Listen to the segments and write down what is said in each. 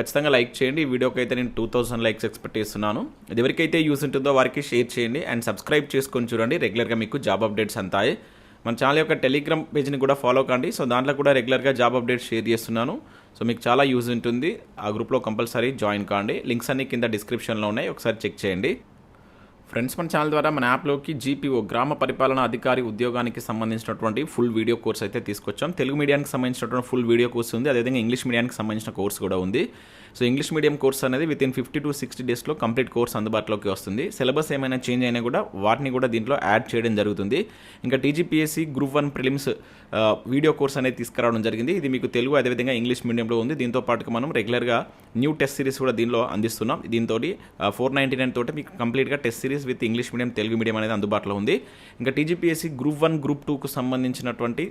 ఖచ్చితంగా లైక్ చేయండి. ఈ వీడియోకి అయితే నేను టూ థౌసండ్ లైక్స్ ఎక్స్పెక్ట్ చేస్తున్నాను. అది ఎవరికైతే యూస్ ఉంటుందో వారికి షేర్ చేయండి. అండ్ సబ్స్క్రైబ్ చేసుకొని చూడండి. రెగ్యులర్గా మీకు జాబ్ అప్డేట్స్ అంతాయి. మన ఛానల్ యొక్క టెలిగ్రామ్ పేజ్ని కూడా ఫాలో కండి. సో దాంట్లో కూడా రెగ్యులర్గా జాబ్ అప్డేట్స్ షేర్ చేస్తున్నాను. సో మీకు చాలా యూజ్ ఉంటుంది. ఆ గ్రూప్లో కంపల్సరీ జాయిన్ కాండి. లింక్స్ అన్ని కింద డిస్క్రిప్షన్లో ఉన్నాయి. ఒకసారి చెక్ చేయండి. ఫ్రెండ్స్ మన ఛానల్ ద్వారా మన యాప్లోకి జీపీఓ గ్రామ పరిపాలన అధికారి ఉద్యోగానికి సంబంధించినటువంటి ఫుల్ వీడియో కోర్స్ అయితే తీసుకొచ్చాం. తెలుగు మీడియానికి సంబంధించినటువంటి ఫుల్ వీడియో కోర్స్ ఉంది. అదేవిధంగా ఇంగ్లీష్ మీడియానికి సంబంధించిన కోర్స్ కూడా ఉంది. సో ఇంగ్లీష్ మీడియం కోర్స్ అనేది within fifty to sixty డేస్లో కంప్లీట్ కోర్స్ అందుబాటులోకి వస్తుంది. సిలబస్ ఏమైనా చేంజ్ అయినా కూడా వాటిని కూడా దీంట్లో యాడ్ చేయడం జరుగుతుంది. ఇంకా TGPSC group one prelims video course అనేది తీసుకురావడం జరిగింది. ఇది మీకు తెలుగు అదేవిధంగా ఇంగ్లీష్ మీడియంలో ఉంది. దీంతో పాటుగా మనం రెగ్యులర్గా న్యూ టెస్ట్ సిరీస్ కూడా దీనిలో అందిస్తున్నాం. దీంతో ఫోర్ నైంటీ నైన్ తోటి మీకు కంప్లీట్గా test series with English medium Telugu medium అనేది అందుబాటులో ఉంది. ఇంకా టీజీపీఎస్సీ గ్రూప్ వన్ గ్రూప్ టూకు సంబంధించినటువంటి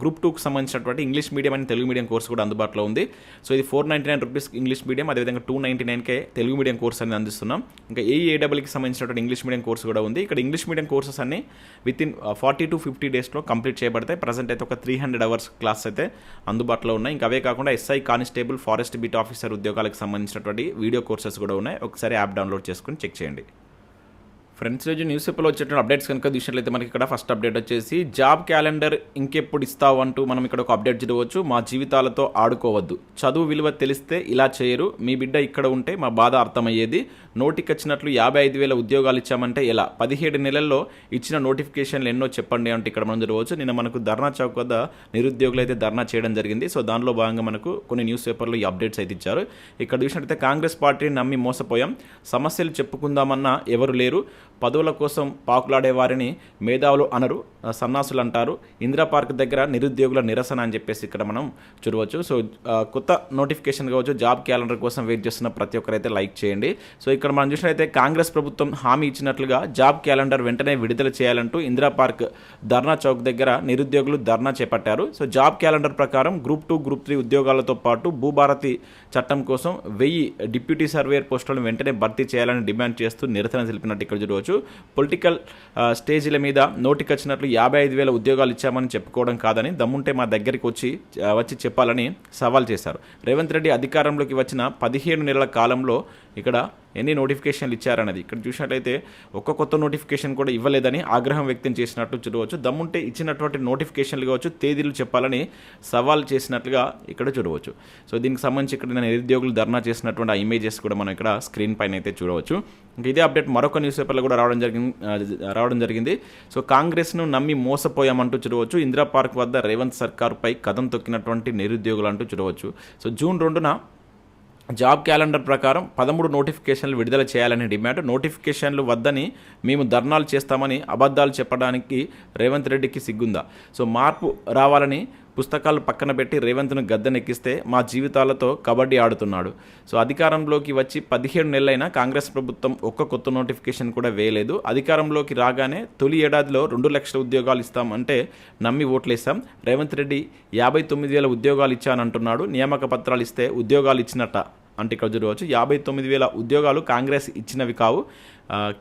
గ్రూప్ టూకి సంబంధించినటువంటి English medium and Telugu medium course కూడా అందుబాటులో ఉంది. సో ఇది four ninety nine rupees English medium అదేవిధంగా టూ నైంటీ నైన్కే తెలుగు మీడియం కోర్స్ అనేది అందిస్తున్నాం. ఇంకా ఏఏడబ్ల్యూకి సంబంధించినటువంటి ఇంగ్లీష్ మీడియం కోర్స్ కూడా ఉంది. ఇక్కడ ఇంగ్లీష్ మీడియం కోర్సెస్ అన్ని within forty to fifty డేస్లో కంప్లీట్ చేయబడతాయి. ప్రజెంట్ అయితే ఒక త్రీ హండ్రెడ్ అవర్స్ క్లాస్ అయితే అందుబాటులో ఉన్నాయి. ఇంకా అవే కాకుండా SI constable forest beat officer ఉద్యోగాలకు సంబంధించినటువంటి వీడియో కోర్సెస్ కూడా ఉన్నాయి. ఒకసారి యాప్ డౌన్లోడ్ చేసుకుని చెక్ చేయండి. ఫ్రెండ్స్ రోజు న్యూస్ పేపర్లో వచ్చేటువంటి అప్డేట్స్ కనుక చూసినట్లయితే మనకి ఇక్కడ ఫస్ట్ అప్డేట్ వచ్చేసి జాబ్ క్యాలెండర్ ఇంకెప్పుడు ఇస్తావు అంటూ మనం ఇక్కడ ఒక అప్డేట్ చదవచ్చు. మా జీవితాలతో ఆడుకోవద్దు. చదువు విలువ తెలిస్తే ఇలా చేయరు. మీ బిడ్డ ఇక్కడ ఉంటే మా బాధ అర్థమయ్యేది. నోటికి వచ్చినట్లు యాభై ఐదు వేల ఉద్యోగాలు ఇచ్చామంటే ఎలా? పదిహేడు నెలల్లో ఇచ్చిన నోటిఫికేషన్లు ఎన్నో చెప్పండి అంటే ఇక్కడ మనం చదవచ్చు. నిన్న మనకు ధర్నా చౌక్ వద్ద నిరుద్యోగులు అయితే ధర్నా చేయడం జరిగింది. సో దానిలో భాగంగా మనకు కొన్ని న్యూస్ పేపర్లు ఈ అప్డేట్స్ అయితే ఇచ్చారు. ఇక్కడ చూసినట్లయితే కాంగ్రెస్ పార్టీని నమ్మి మోసపోయాం. సమస్యలు చెప్పుకుందామన్నా ఎవరు లేరు. పదవుల కోసం పాకులాడే వారిని మేధావులు అనరు సన్నాసులు అంటారు. ఇందిరా పార్క్ దగ్గర నిరుద్యోగుల నిరసన అని చెప్పేసి ఇక్కడ మనం చూడవచ్చు. సో కొత్త నోటిఫికేషన్ కావచ్చు జాబ్ క్యాలెండర్ కోసం వెయిట్ చేస్తున్న ప్రతి ఒక్కరైతే లైక్ చేయండి. సో ఇక్కడ మనం చూసినట్లయితే కాంగ్రెస్ ప్రభుత్వం హామీ ఇచ్చినట్లుగా జాబ్ క్యాలెండర్ వెంటనే విడుదల చేయాలంటూ ఇందిరా పార్క్ ధర్నా చౌక్ దగ్గర నిరుద్యోగులు ధర్నా చేపట్టారు. సో జాబ్ క్యాలెండర్ ప్రకారం గ్రూప్ టూ గ్రూప్ త్రీ ఉద్యోగాలతో పాటు భూభారతి చట్టం కోసం వెయ్యి డిప్యూటీ సర్వేయర్ పోస్టులను వెంటనే భర్తీ చేయాలని డిమాండ్ చేస్తూ నిరసన తెలిపినట్టు ఇక్కడ చూడవచ్చు. పొలిటికల్ స్టేజీల మీద నోటికి వచ్చినట్లు యాభై ఐదు వేల ఉద్యోగాలు ఇచ్చామని చెప్పుకోవడం కాదని దమ్ముంటే మా దగ్గరికి వచ్చి వచ్చి చెప్పాలని సవాల్ చేశారు. రేవంత్ రెడ్డి అధికారంలోకి వచ్చిన పదిహేను నెలల కాలంలో ఇక్కడ ఎన్ని నోటిఫికేషన్లు ఇచ్చారన్నది ఇక్కడ చూసినట్లయితే ఒక్క కొత్త నోటిఫికేషన్ కూడా ఇవ్వలేదని ఆగ్రహం వ్యక్తం చేసినట్టు చూడవచ్చు. దమ్ముంటే ఇచ్చినటువంటి నోటిఫికేషన్లు కావచ్చు తేదీలు చెప్పాలని సవాల్ చేసినట్లుగా ఇక్కడ చూడవచ్చు. సో దీనికి సంబంధించి ఇక్కడ నేను నిరుద్యోగులు ధర్నా చేసినటువంటి ఆ ఇమేజెస్ కూడా మనం ఇక్కడ స్క్రీన్ పైన అయితే చూడవచ్చు. ఇంకా ఇదే అప్డేట్ మరొక న్యూస్ పేపర్లో కూడా రావడం జరిగింది రావడం జరిగింది. సో కాంగ్రెస్ను నమ్మి మోసపోయామంటూ చూడవచ్చు. ఇందిరా పార్క్ వద్ద రేవంత్ సర్కార్పై కథం తొక్కినటువంటి నిరుద్యోగులు అంటూ చూడవచ్చు. సో జూన్ రెండున జాబ్ క్యాలెండర్ ప్రకారం పదమూడు నోటిఫికేషన్లు విడుదల చేయాలని డిమాండ్. నోటిఫికేషన్లు వద్దని మేము ధర్నాలు చేస్తామని అబద్ధాలు చెప్పడానికి రేవంత్ రెడ్డికి సిగ్గుందా? సో మార్పు రావాలని పుస్తకాలు పక్కన పెట్టి రేవంత్ను గద్దెనెక్కిస్తే మా జీవితాలతో కబడ్డీ ఆడుతున్నాడు. సో అధికారంలోకి వచ్చి పదిహేడు నెలలైనా కాంగ్రెస్ ప్రభుత్వం ఒక్క కొత్త నోటిఫికేషన్ కూడా వేయలేదు. అధికారంలోకి రాగానే తొలి ఏడాదిలో రెండు లక్షల ఉద్యోగాలు ఇస్తామంటే నమ్మి ఓట్లేస్తాం రేవంత్ రెడ్డి యాభై తొమ్మిది వేల ఉద్యోగాలు ఇచ్చానంటున్నాడు. నియామక పత్రాలు ఇస్తే ఉద్యోగాలు ఇచ్చినట్ట. అంటే ఇక్కడ చూడవచ్చు. యాభై తొమ్మిది వేల ఉద్యోగాలు కాంగ్రెస్ ఇచ్చినవి కావు.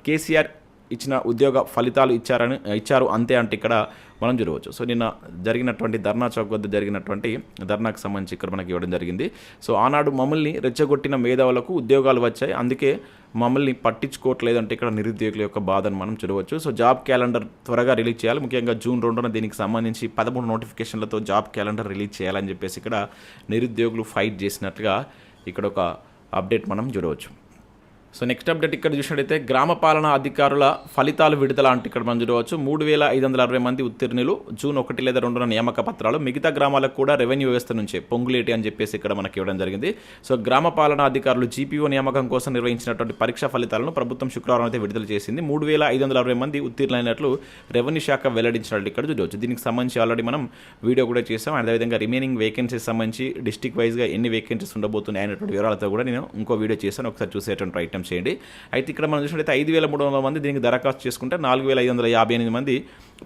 కేసీఆర్ ఇచ్చిన ఉద్యోగ ఫలితాలు ఇచ్చారని ఇచ్చారు అంతే అంటే ఇక్కడ మనం చూడవచ్చు. సో నిన్న జరిగినటువంటి ధర్నా చౌక్ వద్ద జరిగినటువంటి ధర్నాకు సంబంధించి ఇక్కడ మనకి ఇవ్వడం జరిగింది. సో ఆనాడు మమ్మల్ని రెచ్చగొట్టిన మేధావులకు ఉద్యోగాలు వచ్చాయి. అందుకే మమ్మల్ని పట్టించుకోవట్లేదు అంటే ఇక్కడ నిరుద్యోగుల యొక్క బాధను మనం చూడవచ్చు. సో జాబ్ క్యాలెండర్ త్వరగా రిలీజ్ చేయాలి. ముఖ్యంగా జూన్ రెండున దీనికి సంబంధించి పదమూడు నోటిఫికేషన్లతో జాబ్ క్యాలెండర్ రిలీజ్ చేయాలని చెప్పేసి ఇక్కడ నిరుద్యోగులు ఫైట్ చేసినట్లుగా ఇక్కడ ఒక అప్డేట్ మనం చూడవచ్చు. సో నెక్స్ట్ అప్డేట్ ఇక్కడ చూసినట్టయితే గ్రామ పాలనా అధికారుల ఫలితాలు విడుదల అంటే ఇక్కడ మనం చూడవచ్చు. మూడు వేల ఐదు వందల అరవై మంది ఉత్తీర్ణులు జూన్ ఒకటి లేదా రెండున నియామక పత్రాలు మిగతా గ్రామాలకు కూడా రెవెన్యూ వ్యవస్థ నుంచే పొంగులేటి అని చెప్పేసి ఇక్కడ మనకి ఇవ్వడం జరిగింది. సో గ్రామ పాలనా అధికారులు జీపీఓ నియామకం కోసం నిర్వహించినటువంటి పరీక్ష ఫలితాలను ప్రభుత్వం శుక్రవారం అయితే విడుదల చేసింది. మూడు వేల ఐదు వందల అరవై మంది ఉత్తీర్ణులైనట్లు రెవెన్యూ శాఖ వెల్లడించినట్లు ఇక్కడ చూడవచ్చు దీనికి సంబంధించి ఆల్రెడీ మనం వీడియో కూడా చేసాం అదేవిధంగా రిమైనింగ్ వేకెన్సీస్ సంబంధించి డిస్టిక్ వైజ్గా ఎన్ని వేకెన్సీస్ ఉండబోతున్నాయి అనేటువంటి వివరాలతో కూడా నేను ఇంకో వీడియో చేశాను. ఒకసారి చూసేటువంటి ఐటమ్స్ చేయండి. అయితే ఇక్కడ మనం చూసినట్లయితే ఐదు వేల మూడు వందల మంది దీనికి దరఖాస్తు చేసుకుంటే నాలుగు వేల ఐదు వందల యాభై ఎనిమిది మంది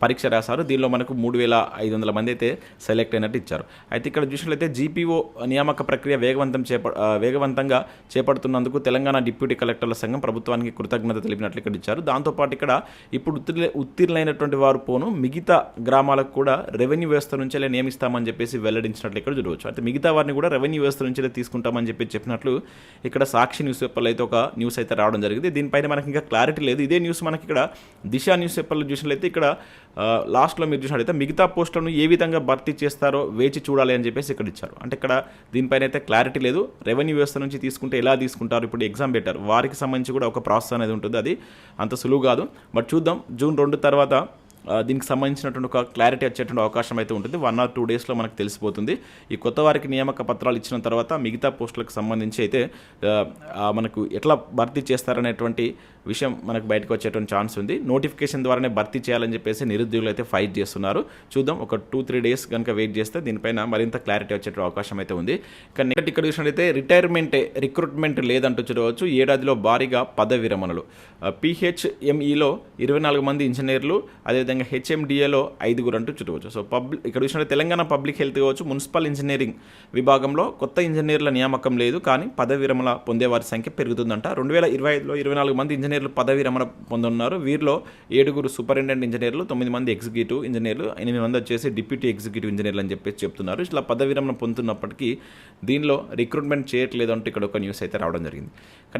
పరీక్ష రాశారు. దీనిలో మనకు మూడు వేల ఐదు వందల మంది అయితే సెలెక్ట్ అయినట్టు ఇచ్చారు. అయితే ఇక్కడ చూసినట్లయితే జీపీఓ నియామక ప్రక్రియ వేగవంతం చేప వేగవంతంగా చేపడుతున్నందుకు తెలంగాణ డిప్యూటీ కలెక్టర్ల సంఘం ప్రభుత్వానికి కృతజ్ఞత తెలిపినట్లు ఇక్కడ ఇచ్చారు. దాంతోపాటు ఇక్కడ ఇప్పుడు ఉత్తీర్ణ ఉత్తీర్ణులైనటువంటి వారు పోను మిగతా గ్రామాలకు కూడా రెవెన్యూ వ్యవస్థ నుంచే నియమిస్తామని చెప్పేసి వెల్లడించినట్లు ఇక్కడ చూడవచ్చు. అయితే మిగతా వారిని కూడా రెవెన్యూ వ్యవస్థ నుంచే తీసుకుంటామని చెప్పి చెప్పినట్లు ఇక్కడ సాక్షి న్యూస్ పేపర్లో అయితే ఒక న్యూస్ న్యూస్ అయితే రావడం జరిగింది. దీనిపైన మనకి ఇంకా క్లారిటీ లేదు. ఇదే న్యూస్ మనకి ఇక్కడ దిశ న్యూస్ పేపర్లో చూసినట్లయితే ఇక్కడ లాస్ట్లో మీరు చూసినట్లయితే మిగతా పోస్టులను ఏ విధంగా భర్తీ చేస్తారో వేచి చూడాలి అని చెప్పేసి ఇక్కడ ఇచ్చారు. అంటే ఇక్కడ దీనిపైన అయితే క్లారిటీ లేదు. రెవెన్యూ వ్యవస్థ నుంచి తీసుకుంటే ఎలా తీసుకుంటారు? ఇప్పుడు ఎగ్జామ్ పెట్టారు. వారికి సంబంధించి కూడా ఒక ప్రాసెస్ అనేది ఉంటుంది. అది అంత సులువు కాదు. బట్ చూద్దాం. జూన్ రెండు తర్వాత దీనికి సంబంధించినటువంటి ఒక క్లారిటీ వచ్చేటువంటి అవకాశం అయితే ఉంటుంది. వన్ ఆర్ టూ డేస్లో మనకు తెలిసిపోతుంది. ఈ కొత్త వారికి నియామక పత్రాలు ఇచ్చిన తర్వాత మిగతా పోస్టులకు సంబంధించి అయితే మనకు ఎట్లా భర్తీ చేస్తారనేటువంటి విషయం మనకు బయటకు వచ్చేటువంటి ఛాన్స్ ఉంది. నోటిఫికేషన్ ద్వారానే భర్తీ చేయాలని చెప్పేసి నిరుద్యోగులు అయితే ఫైట్ చేస్తున్నారు. చూద్దాం ఒక టూ త్రీ డేస్ కనుక వెయిట్ చేస్తే దీనిపైన మరింత క్లారిటీ వచ్చేటువంటి అవకాశం అయితే ఉంది. కానీ నెక్స్ట్ ఇక్కడ చూసినట్లయితే రిటైర్మెంట్ రిక్రూట్మెంట్ లేదంటూ చూడవచ్చు. ఏడాదిలో భారీగా పదవి విరమణలు. పిహెచ్ఎంఈలో ఇరవై నాలుగు మంది ఇంజనీర్లు అదే అదేవిధంగా హెచ్ఎండిఏలో ఐదుగురు అంటూ చూడవచ్చు సో పబ్లిక్ ఇక్కడ చూసినట్టు తెలంగాణ పబ్లిక్ హెల్త్ కావచ్చు మున్సిపల్ ఇంజనీరింగ్ విభాగంలో కొత్త ఇంజనీర్ల నియామకం లేదు కానీ పదవి విరమణ పొందేవారి సంఖ్య పెరుగుతుందంట. రెండు వేల ఇరవై ఐదులో ఇరవై నాలుగు మంది ఇంజనీర్లు పదవి విరమణ పొందున్నారు వీరిలో ఏడుగురు సూపరింటెండెంట్ ఇంజనీర్లు తొమ్మిది మంది ఎగ్జిక్యూటివ్ ఇంజనీర్లు ఎనిమిది మంది వచ్చేసి డిప్యూటీ ఎగ్జిక్యూటివ్ ఇంజనీర్లు అని చెప్పేసి చెప్తున్నారు. ఇట్లా పదవి విరమణ పొందుతున్నప్పటికీ దీనిలో రిక్రూట్మెంట్ చేయట్లేదు అంటూ ఇక్కడ ఒక న్యూస్ అయితే రావడం జరిగింది.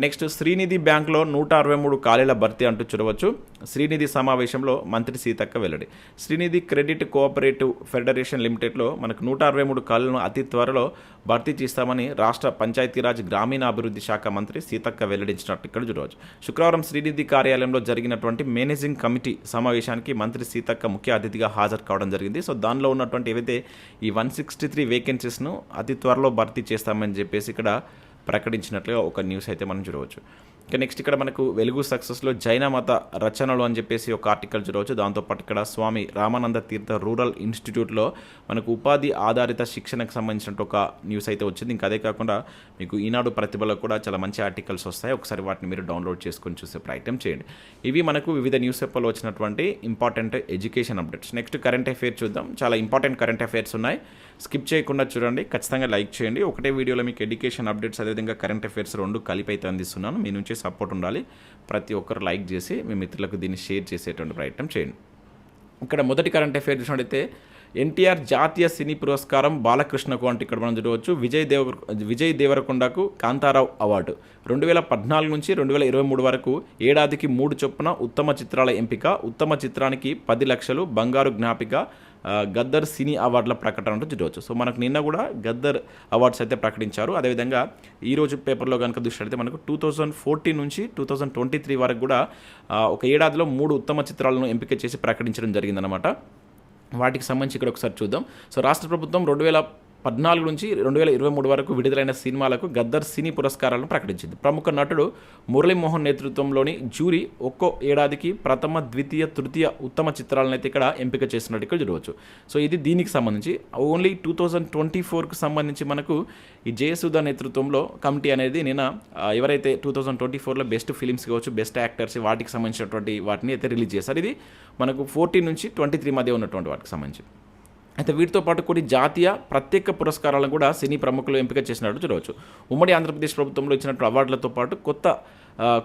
నెక్స్ట్ శ్రీనిధి బ్యాంక్లో నూట అరవై మూడు ఖాళీల భర్తీ అంటూ చూడవచ్చు. శ్రీనిధి సమావేశంలో మంత్రి సీతక్క వెల్లడి. శ్రీనిధి క్రెడిట్ కోఆపరేటివ్ ఫెడరేషన్ లిమిటెడ్లో మనకు నూట అరవై మూడు ఖాళీలను అతి త్వరలో భర్తీ చేస్తామని రాష్ట్ర పంచాయతీరాజ్ గ్రామీణాభివృద్ధి శాఖ మంత్రి సీతక్క వెల్లడించినట్టు ఇక్కడ చూడవచ్చు శుక్రవారం శ్రీనిధి కార్యాలయంలో జరిగినటువంటి మేనేజింగ్ కమిటీ సమావేశానికి మంత్రి సీతక్క ముఖ్య అతిథిగా హాజరు కావడం జరిగింది. సో దానిలో ఉన్నటువంటి ఏవైతే ఈ వన్ సిక్స్టీ త్రీ వేకెన్సీస్ను అతి త్వరలో భర్తీ చేస్తామని చెప్పేసి ఇక్కడ ప్రకటించినట్లుగా ఒక న్యూస్ అయితే మనం చూడవచ్చు. నెక్స్ట్ ఇక్కడ మనకు వెలుగు సక్సెస్లో జైన మత రచనలు అని చెప్పేసి ఒక ఆర్టికల్ చూడవచ్చు. దాంతోపాటు ఇక్కడ స్వామి రామానంద తీర్థ రూరల్ ఇన్స్టిట్యూట్లో మనకు ఉపాధి ఆధారిత శిక్షణకు సంబంధించిన ఒక న్యూస్ అయితే వచ్చింది. ఇంకా అదే కాకుండా మీకు ఈనాడు ప్రతిభలో కూడా చాలా మంచి ఆర్టికల్స్ వస్తాయి. ఒకసారి వాటిని మీరు డౌన్లోడ్ చేసుకొని చూసే ప్రయత్నం చేయండి. ఇవి మనకు వివిధ న్యూస్ పేపర్లో వచ్చినటువంటి important education updates next current affair చూద్దాం. చాలా ఇంపార్టెంట్ కరెంట్ అఫైర్స్ ఉన్నాయి. స్కిప్ చేయకుండా చూడండి. ఖచ్చితంగా లైక్ చేయండి. ఒకటే వీడియోలో మీకు ఎడ్యుకేషన్ అప్డేట్స్ అదేవిధంగా కరెంట్ అఫైర్స్ రెండు కలిపి అయితే అందిస్తున్నాను. మీ నుంచి సపోర్ట్ ఉండాలి. ప్రతి ఒక్కరు లైక్ చేసి మీ మిత్రులకు దీన్ని షేర్ చేసేటువంటి ప్రయత్నం చేయండి. ఇక్కడ మొదటి కరెంట్ అఫేర్ చూసినట్టయితే ఎన్టీఆర్ జాతీయ సినీ పురస్కారం బాలకృష్ణకు అంటే ఇక్కడ మనం చూడవచ్చు. విజయ్ దేవర విజయ్ దేవరకొండకు కాంతారావు అవార్డు. రెండు వేల పద్నాలుగు నుంచి రెండు వేల ఇరవై మూడు వరకు ఏడాదికి మూడు చొప్పున ఉత్తమ చిత్రాల ఎంపిక ఉత్తమ చిత్రానికి పది లక్షలు బంగారు జ్ఞాపిక గద్దర్ సినీ అవార్డుల ప్రకటన అంటూ చూడవచ్చు సో మనకు నిన్న కూడా గద్దర్ అవార్డ్స్ అయితే ప్రకటించారు. అదేవిధంగా ఈరోజు పేపర్లో కనుక దృష్టి మనకు టూ థౌజండ్ ఫోర్టీన్ నుంచి టూ థౌజండ్ ట్వంటీ త్రీ వరకు కూడా ఒక ఏడాదిలో మూడు ఉత్తమ చిత్రాలను ఎంపిక చేసి ప్రకటించడం జరిగిందనమాట వాటికి సంబంధించి ఇక్కడ ఒకసారి చూద్దాం. సో రాష్ట్ర ప్రభుత్వం రెండు వేల పద్నాలుగు నుంచి రెండు వేల ఇరవై మూడు వరకు విడుదలైన సినిమాలకు గద్దర్ సినీ పురస్కారాలను ప్రకటించింది. ప్రముఖ నటుడు మురళీమోహన్ నేతృత్వంలోని జ్యూరీ ఒక్కో ఏడాదికి ప్రథమ ద్వితీయ తృతీయ ఉత్తమ చిత్రాలను అయితే ఇక్కడ ఎంపిక చేసినట్టు ఇక్కడ చూడవచ్చు. సో ఇది దీనికి సంబంధించి ఓన్లీ టూ థౌజండ్ ట్వంటీ ఫోర్కి సంబంధించి మనకు ఈ జయసుధ నేతృత్వంలో కమిటీ అనేది నిన్న ఎవరైతే టూ థౌజండ్ ట్వంటీ ఫోర్లో బెస్ట్ ఫిలిమ్స్ కావచ్చు బెస్ట్ యాక్టర్స్ వాటికి సంబంధించినటువంటి వాటిని అయితే రిలీజ్ చేశారు. ఇది మనకు ఫోర్టీన్ నుంచి ట్వంటీ త్రీ మధ్య ఉన్నటువంటి వాటికి సంబంధించి. అయితే వీటితో పాటు కొన్ని జాతీయ ప్రత్యేక పురస్కారాలను కూడా సినీ ప్రముఖులు ఎంపిక చేసినట్టు చూడవచ్చు. ఉమ్మడి ఆంధ్రప్రదేశ్ ప్రభుత్వంలో ఇచ్చినట్టు అవార్డులతో పాటు కొత్త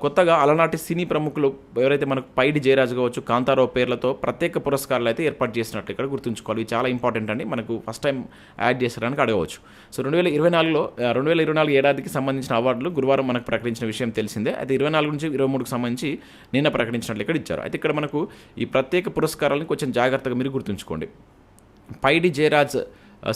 కొత్తగా అలనాటి సినీ ప్రముఖులు ఎవరైతే మనకు పైడి జయరాజు కావచ్చు కాంతారావు పేర్లతో ప్రత్యేక పురస్కారాలు అయితే ఏర్పాటు చేసినట్టు ఇక్కడ గుర్తుంచుకోవాలి. ఇవి చాలా ఇంపార్టెంట్ అండి. మనకు ఫస్ట్ టైం యాడ్ చేసడానికి అడగవచ్చు. సో రెండు వేల ఇరవై నాలుగులో రెండు వేల ఇరవై నాలుగు ఏడాదికి సంబంధించిన అవార్డులు గురువారం మనకు ప్రకటించిన విషయం తెలిసిందే. అయితే ఇరవై నాలుగు నుంచి ఇరవై మూడుకు సంబంధించి నిన్న ప్రకటించినట్లు ఇక్కడ ఇచ్చారు. అయితే ఇక్కడ మనకు ఈ ప్రత్యేక పురస్కారాలను కొంచెం జాగ్రత్తగా మీరు గుర్తుంచుకోండి. పైడి జయరాజ్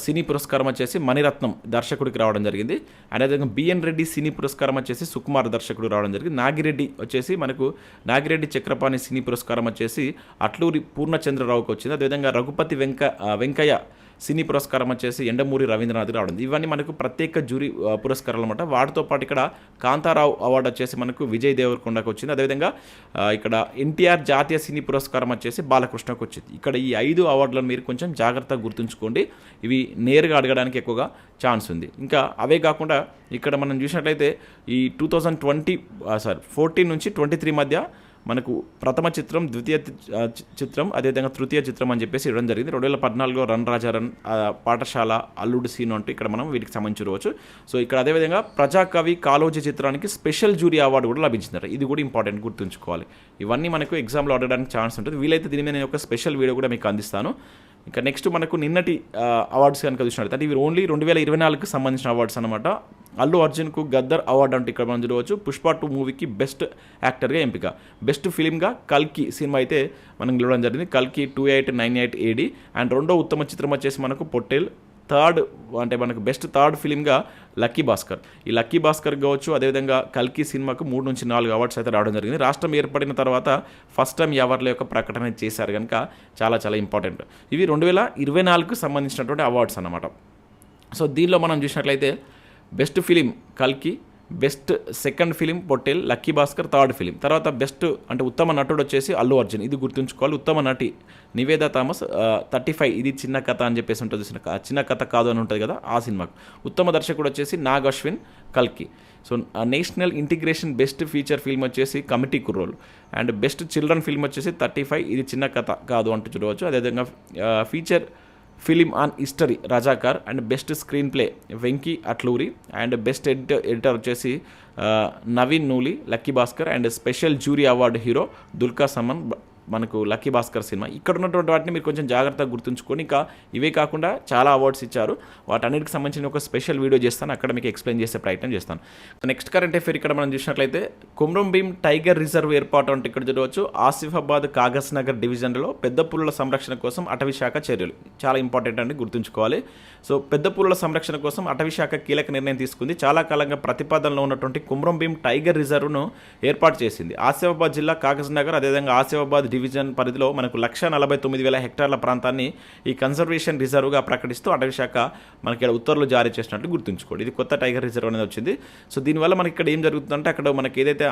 సినీ పురస్కారం వచ్చేసి మణిరత్నం దర్శకుడికి రావడం జరిగింది. అదేవిధంగా బిఎన్ రెడ్డి సినీ పురస్కారం వచ్చేసి సుకుమార్ దర్శకుడు రావడం జరిగింది. నాగిరెడ్డి వచ్చేసి మనకు నాగిరెడ్డి చక్రపాణి సినీ పురస్కారం వచ్చేసి అట్లూరి పూర్ణచంద్రరావుకి వచ్చింది. అదేవిధంగా రఘుపతి వెంక వెంకయ్య సినీ పురస్కారం వచ్చేసి ఎండమూరి రవీంద్రనాథ్ రావడం. ఇవన్నీ మనకు ప్రత్యేక జ్యూరీ పురస్కారాలు అనమాట వాటితో పాటు ఇక్కడ కాంతారావు అవార్డు వచ్చేసి మనకు విజయ్ దేవరకొండకు వచ్చింది. అదేవిధంగా ఇక్కడ ఎన్టీఆర్ జాతీయ సినీ పురస్కారం వచ్చేసి బాలకృష్ణకు వచ్చింది. ఇక్కడ ఈ ఐదు అవార్డులను మీరు కొంచెం జాగ్రత్తగా గుర్తుంచుకోండి. ఇవి నేరుగా అడగడానికి ఎక్కువగా ఛాన్స్ ఉంది. ఇంకా అవే కాకుండా ఇక్కడ మనం చూసినట్లయితే ఈ two thousand twenty sorry fourteen నుంచి ట్వంటీ త్రీ మధ్య మనకు ప్రథమ చిత్రం ద్వితీయ చిత్రం అదేవిధంగా తృతీయ చిత్రం అని చెప్పేసి ఇవ్వడం జరిగింది. రెండు వేల పద్నాలుగులో రన్ రాజా రన్ పాఠశాల అల్లుడు సీన్ అంటూ ఇక్కడ మనం వీటికి సంబంధించి చూడవచ్చు సో ఇక్కడ అదేవిధంగా ప్రజాకవి కాలోజీ చిత్రానికి స్పెషల్ జూరీ అవార్డు కూడా లభించిందట. ఇది కూడా ఇంపార్టెంట్ గుర్తుంచుకోవాలి. ఇవన్నీ మనకు ఎగ్జామ్లో అడగడానికి ఛాన్స్ ఉంటుంది. వీలైతే దీని మీద నేను ఒక స్పెషల్ వీడియో కూడా మీకు అందిస్తాను. ఇంకా నెక్స్ట్ మనకు నిన్నటి అవార్డ్స్ కనుక చూసినట్లయితే అంటే ఇవి ఓన్లీ రెండు వేల ఇరవై నాలుగుకి సంబంధించిన అవార్డ్స్ అనమాట అల్లు అర్జున్కు గద్దర్ అవార్డు అంటే ఇక్కడ మనం చూడవచ్చు. పుష్ప టూ మూవీకి బెస్ట్ యాక్టర్గా ఎంపిక. బెస్ట్ ఫిలింగా కల్కి సినిమా అయితే మనం గెలవడం జరిగింది. కల్కి two eight nine eight AD and రెండో ఉత్తమ చిత్రం వచ్చేసి మనకు పొట్టేల్. థర్డ్ అంటే మనకు బెస్ట్ థర్డ్ ఫిలింగా లక్కీ భాస్కర్. ఈ లక్కీ భాస్కర్ కావచ్చు అదేవిధంగా కల్కి సినిమాకు మూడు నుంచి నాలుగు అవార్డ్స్ అయితే రావడం జరిగింది. రాష్ట్రం ఏర్పడిన తర్వాత ఫస్ట్ టైం ఈ అవార్డుల యొక్క ప్రకటన చేశారు కనుక చాలా చాలా ఇంపార్టెంట్. ఇవి రెండు వేల ఇరవై నాలుగుకు సంబంధించినటువంటి అవార్డ్స్ అన్నమాట. సో దీనిలో మనం చూసినట్లయితే బెస్ట్ ఫిలిం కల్కి best second film Pottel Lucky Bhaskar third film. తర్వాత బెస్ట్ అంటే ఉత్తమ నటుడు వచ్చేసి అల్లు అర్జున్. ఇది గుర్తుంచుకోవాలి. ఉత్తమ నటి నివేద థామస్ థర్టీ ఫైవ్ ఇది చిన్న కథ అని చెప్పేసి ఉంటుంది చిన్న చిన్న కథ కాదు అని ఉంటుంది కదా ఆ సినిమాకు. ఉత్తమ దర్శకుడు వచ్చేసి నాగ్ అశ్విన్ కల్కి. So national integration best feature film వచ్చేసి Committee Kurrollu. And best children film వచ్చేసి థర్టీ ఫైవ్ ఇది చిన్న కథ కాదు అంటూ చూడవచ్చు. అదేవిధంగా feature film on history Razakar and best screenplay Venky Atluri and best editor editor వచ్చేసి Naveen Nooli Lucky Bhaskar and special jury award hero Dulquer Salmaan మనకు లక్కీ భాస్కర్ సినిమా. ఇక్కడ ఉన్నటువంటి వాటిని మీరు కొంచెం జాగ్రత్తగా గుర్తుంచుకొని ఇంకా ఇవే కాకుండా చాలా అవార్డ్స్ ఇచ్చారు. వాటన్నిటికి సంబంధించిన ఒక స్పెషల్ వీడియో చేస్తాను. అక్కడ మీకు ఎక్స్ప్లెయిన్ చేసే ప్రయత్నం చేస్తాను. నెక్స్ట్ కరెంట్ అఫేర్ ఇక్కడ మనం చూసినట్లయితే కుమ్రం భీం టైగర్ రిజర్వ్ ఏర్పాటు అంటే ఇక్కడ చూడవచ్చు. ఆసిఫాబాద్ కాగజ్ నగర్ డివిజన్లో పెద్ద పులుల సంరక్షణ కోసం అటవీ శాఖ చర్యలు. చాలా ఇంపార్టెంట్ అండి గుర్తుంచుకోవాలి. సో పెద్ద పులుల సంరక్షణ కోసం అటవీ శాఖ కీలక నిర్ణయం తీసుకుంది. చాలా కాలంగా ప్రతిపాదనలో ఉన్నటువంటి కుమ్రం భీం టైగర్ రిజర్వ్ను ఏర్పాటు చేసింది. ఆసిఫాబాద్ జిల్లా కాగజ్ నగర్ అదేవిధంగా ఆసిఫాబాద్ డివిజన్ పరిధిలో మనకు లక్ష నలభై తొమ్మిది వేల హెక్టార్ల ప్రాంతాన్ని ఈ కన్జర్వేషన్ రిజర్వ్గా ప్రకటిస్తూ అటవీశాఖ మనకి ఇక్కడ ఉత్తర్వులు జారీ చేసినట్లు గుర్తుంచుకోండి. ఇది కొత్త టైగర్ రిజర్వ్ అనేది వచ్చింది. సో దీనివల్ల మనకి ఇక్కడ ఏం జరుగుతుందంటే అక్కడ మనకి ఏదైతే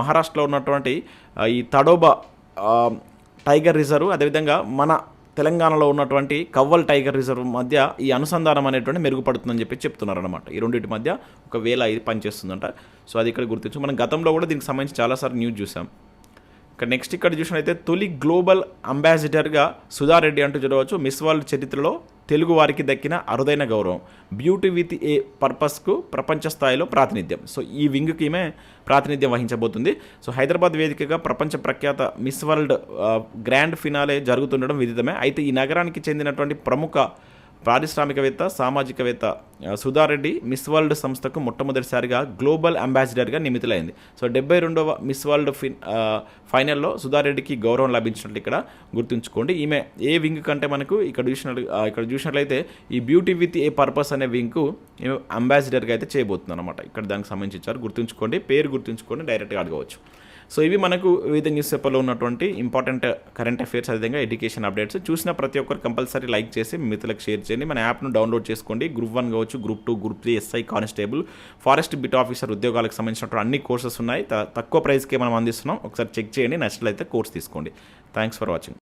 మహారాష్ట్రలో ఉన్నటువంటి ఈ తడోబా టైగర్ రిజర్వ్ అదేవిధంగా మన తెలంగాణలో ఉన్నటువంటి కవ్వల్ టైగర్ రిజర్వ్ మధ్య ఈ అనుసంధానం అనేటువంటి మెరుగుపడుతుందని చెప్పి చెప్తున్నారు అనమాట ఈ రెండింటి మధ్య ఒక వేల ఇది పనిచేస్తుందంట. సో అది ఇక్కడ గుర్తించు మనం గతంలో కూడా దీనికి సంబంధించి చాలాసార్లు న్యూస్ చూసాం. ఇక్కడ నెక్స్ట్ ఇక్కడ చూసినట్లయితే తొలి గ్లోబల్ అంబాసిడర్గా సుధారెడ్డి అంటూ చూడవచ్చు. మిస్ వరల్డ్ చరిత్రలో తెలుగు వారికి దక్కిన అరుదైన గౌరవం. బ్యూటీ విత్ ఏ పర్పస్కు ప్రపంచ స్థాయిలో ప్రాతినిధ్యం. సో ఈ వింగ్కి ఈమె ప్రాతినిధ్యం వహించబోతుంది. సో హైదరాబాద్ వేదికగా ప్రపంచ ప్రఖ్యాత మిస్ వరల్డ్ గ్రాండ్ ఫినాలే జరుగుతుండడం విదితమే. అయితే ఈ నగరానికి చెందినటువంటి ప్రముఖ పారిశ్రామికవేత్త సామాజికవేత్త సుధారెడ్డి మిస్ వరల్డ్ సంస్థకు మొట్టమొదటిసారిగా గ్లోబల్ అంబాసిడర్గా నియమితులైంది. సో డెబ్బై రెండవ మిస్ వరల్డ్ ఫిన్ ఫైనల్లో సుధారెడ్డికి గౌరవం లభించినట్లు ఇక్కడ గుర్తుంచుకోండి. ఈమె ఏ వింగ్ కంటే మనకు ఇక్కడ చూసినట్లు ఇక్కడ చూసినట్లయితే ఈ బ్యూటీ విత్ ఏ పర్పస్ అనే వింగ్కు ఈమె అంబాసిడర్గా అయితే చేయబోతుంది అనమాట ఇక్కడ దానికి సంబంధించి ఇచ్చారు. గుర్తుంచుకోండి. పేరు గుర్తుంచుకోండి. డైరెక్ట్గా అడగవచ్చు. సో ఇవి మనకు వివిధ న్యూస్ పేపర్లో ఉన్నటువంటి ఇంపార్టెంట్ కరెంట్ అఫైర్స్ అదేవిధంగా ఎడ్యుకేషన్ అప్డేట్స్ చూసిన ప్రతి ఒక్కరు కంపల్సరీ లైక్ చేసి మిత్రులకు షేర్ చేయండి. మన యాప్ను డౌన్లోడ్ చేసుకోండి. గ్రూప్ వన్ కావచ్చు group two group three SI constable forest beat officer ఉద్యోగాలకు సంబంధించినటువంటి అన్ని కోర్సెస్ ఉన్నాయి. తక్కువ ప్రైస్కే మనం అందిస్తున్నాం. ఒకసారి చెక్ చేయండి. నచ్చినట్లయితే కోర్స్ తీసుకోండి. Thanks for watching